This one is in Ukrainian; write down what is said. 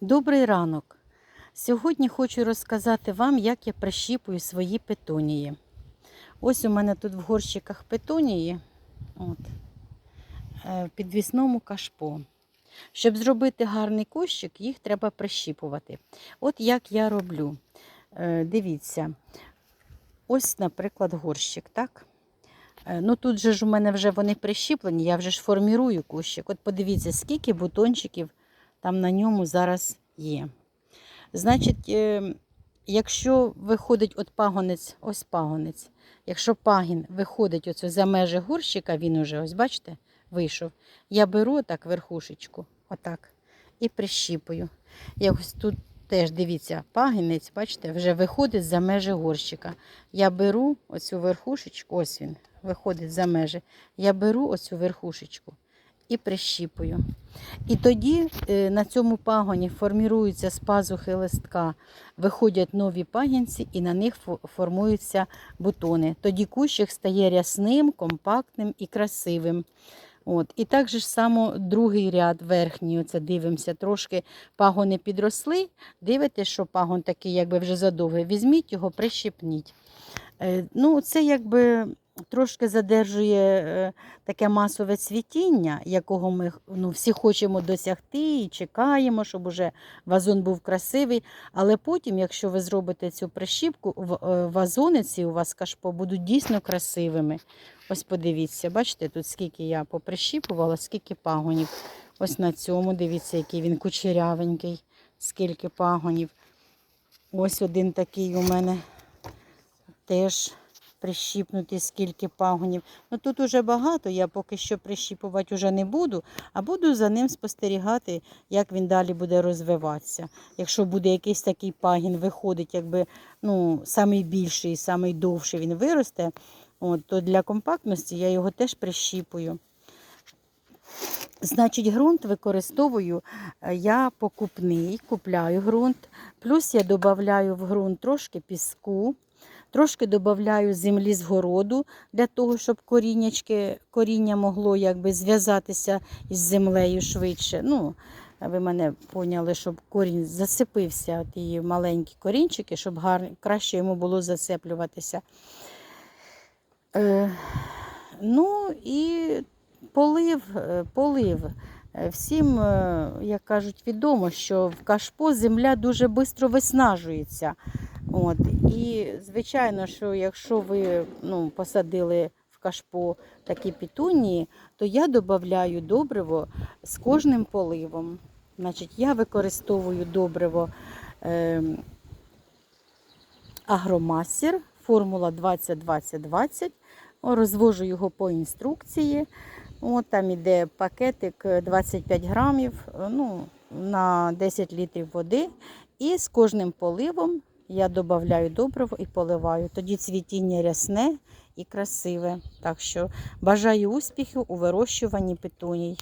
Добрий ранок! Сьогодні хочу розказати вам, як я прищіпую свої петунії. Ось у мене тут в горщиках петунії от, е, в підвісному кашпо. Щоб зробити гарний кущик, їх треба прищіпувати. От як я роблю. Е, Дивіться, ось, наприклад, горщик, так? Е, Ну тут же ж у мене вже вони прищіплені, я вже ж формірую кущик. От подивіться, скільки бутончиків там на ньому зараз є. Значить, е, якщо виходить от пагонець, ось пагонець, якщо пагін виходить оце за межі горщика, він уже, ось бачите, вийшов. Я беру так верхушечку, отак, і прищіпую. Я ось тут теж дивіться, пагінець, бачите, вже виходить за межі горщика. Я беру оцю верхушечку, ось він виходить за межі. Я беру оцю верхушечку і прищіпую. І тоді е, на цьому пагоні форміруються з пазухи листка, виходять нові пагінці і на них формуються бутони. Тоді кущик стає рясним, компактним і красивим. От. І так же само другий ряд верхній, оце дивимося, трошки пагони підросли. Дивитесь, що пагон такий якби вже задовгий. Візьміть його, прищипніть. Е, ну, це якби трошки задержує е, таке масове цвітіння, якого ми ну, всі хочемо досягти і чекаємо, щоб уже вазон був красивий. Але потім, якщо ви зробите цю прищіпку, е, вазони ці у вас кашпо будуть дійсно красивими. Ось подивіться, бачите, тут скільки я поприщіпувала, скільки пагонів. Ось на цьому, дивіться, який він кучерявенький, скільки пагонів. Ось один такий у мене теж прищіпнутий, скільки пагонів. Ну тут уже багато, я поки що прищіпувати вже не буду, а буду за ним спостерігати, як він далі буде розвиватися. Якщо буде якийсь такий пагін, виходить, якби ну, самий більший, самий довший він виросте, от, то для компактності я його теж прищіпую. Значить, ґрунт використовую е, я покупний, купляю ґрунт, плюс я додаю в ґрунт трошки піску, трошки додаю землі з городу для того, щоб коріннячки, коріння могло якби зв'язатися із землею швидше. Ну, ви мене поняли, щоб корінь засипився, от маленькі корінчики, щоб гар... краще йому було засиплюватися. Е, ну і полив, е, полив. Е, Всім, е, як кажуть, відомо, що в кашпо земля дуже швидко виснажується. От. І, звичайно, що якщо ви ну, посадили в кашпо такі пітунії, то я додаю добриво з кожним поливом. Значить, я використовую добриво е, агромастер, формула 20-20-20. Розвожу його по інструкції. От там іде пакетик е, 25 грамів е, ну, на 10 літрів води. І з кожним поливом я додаю добриво і поливаю. Тоді цвітіння рясне і красиве. Так що бажаю успіхів у вирощуванні петуній.